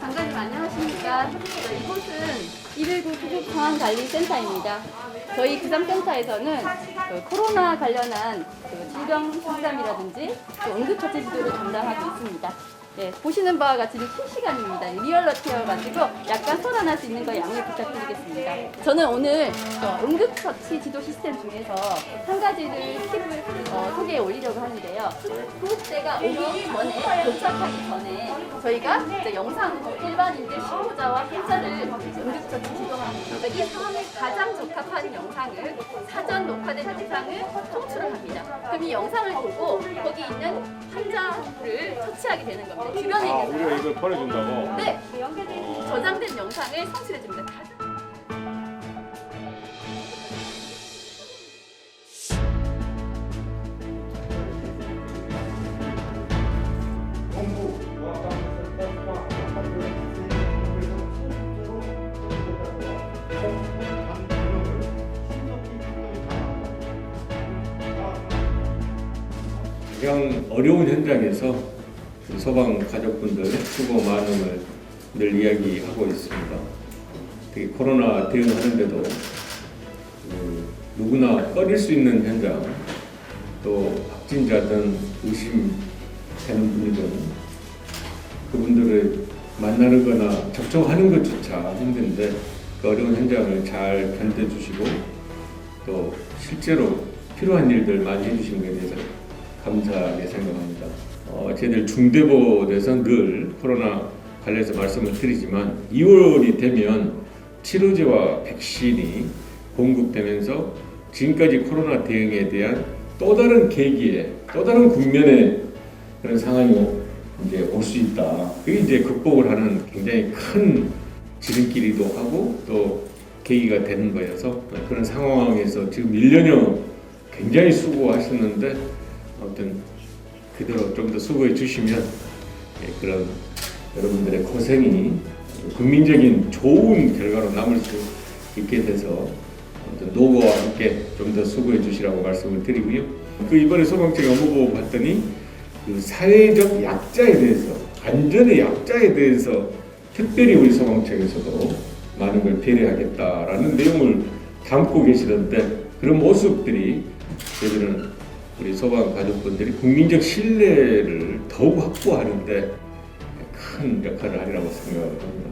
장관님 안녕하십니까? 네, 이곳은 119 구급 상황 관리 센터입니다. 저희 기상센터에서는 그 코로나 관련한 그 질병 상담이라든지 또 응급처치 지도를 담당하고 있습니다. 네, 보시는 바와 같이 실시간입니다. 리얼러티여가지고 약간 소란날 수 있는 거 양해 부탁드리겠습니다. 저는 오늘 어, 응급처치 지도 시스템 중에서 한 가지를 팁을 어, 소개해 올리려고 하는데요. 구급대가 오기 전에 도착하기 전에 저희가 이제 영상 일반인들 신고자와 환자를 응급처치 이 상황에 가장 적합한 영상을 사전 녹화된 영상을 송출을 합니다. 그럼 이 영상을 보고 거기 있는 환자를 처치하게 되는 겁니다. 주변에 아 있는 우리가 사람. 이걸 보내준다고? 네, 저장된 영상을 송출해 줍니다. 가장 어려운 현장에서 그 소방 가족분들 수고 많음을 늘 이야기하고 있습니다. 특히 코로나 대응하는데도 그 누구나 꺼릴 수 있는 현장, 또 확진자든 의심되는 분이든 그분들을 만나는 거나 접촉하는 것조차 힘든데 그 어려운 현장을 잘 견뎌주시고 또 실제로 필요한 일들 많이 해주신 것에 대해서 감사하게 생각합니다. 어, 저희들 중대본에서 늘 코로나 관련해서 말씀을 드리지만 2월이 되면 치료제와 백신이 공급되면서 지금까지 코로나 대응에 대한 또 다른 계기에 또 다른 국면에 그런 상황이 이제 올 수 있다. 그게 이제 극복을 하는 굉장히 큰 지름길이기도 하고 또 계기가 되는 거여서 그런 상황에서 지금 1년여 굉장히 수고하셨는데 아무튼 그대로 좀 더 수고해 주시면 예, 그런 여러분들의 고생이 국민적인 좋은 결과로 남을 수 있게 돼서 노고와 함께 좀 더 수고해 주시라고 말씀을 드리고요. 그 이번에 소방청 업무 보고 봤더니 그 사회적 약자에 대해서 안전의 약자에 대해서 특별히 우리 소방청에서도 많은 걸 배려하겠다라는 내용을 담고 계시던데 그런 모습들이 저희들은 우리 소방 가족분들이 국민적 신뢰를 더욱 확보하는데 큰 역할을 하리라고 생각합니다.